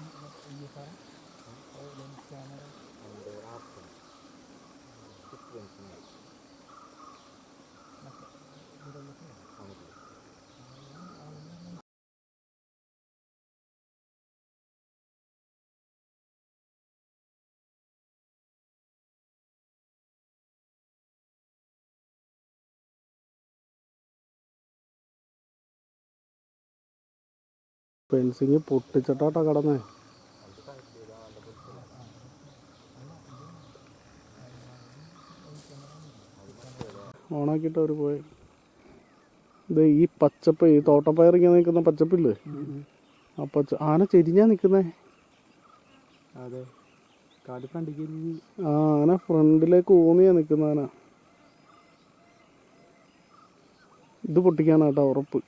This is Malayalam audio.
Thank you. ഫെൻസിങ് പൊട്ടിച്ചിട്ടാട്ടാ കടന്നേ. ഓണാക്കിയിട്ട് അവർ പോയി. ഇത് ഈ പച്ചപ്പ് ഈ തോട്ടപ്പയറിങ്ങനെ നിൽക്കുന്ന പച്ചപ്പില്ലേ? ആ പച്ച ആന ചെരിഞ്ഞാ നിൽക്കുന്നേ. അതെ. ആന ഫ്രണ്ടിലേക്ക് ഊന്നിയാ നിൽക്കുന്ന ആന. ഇത് പൊട്ടിക്കാനാട്ടാ ഉറപ്പ്.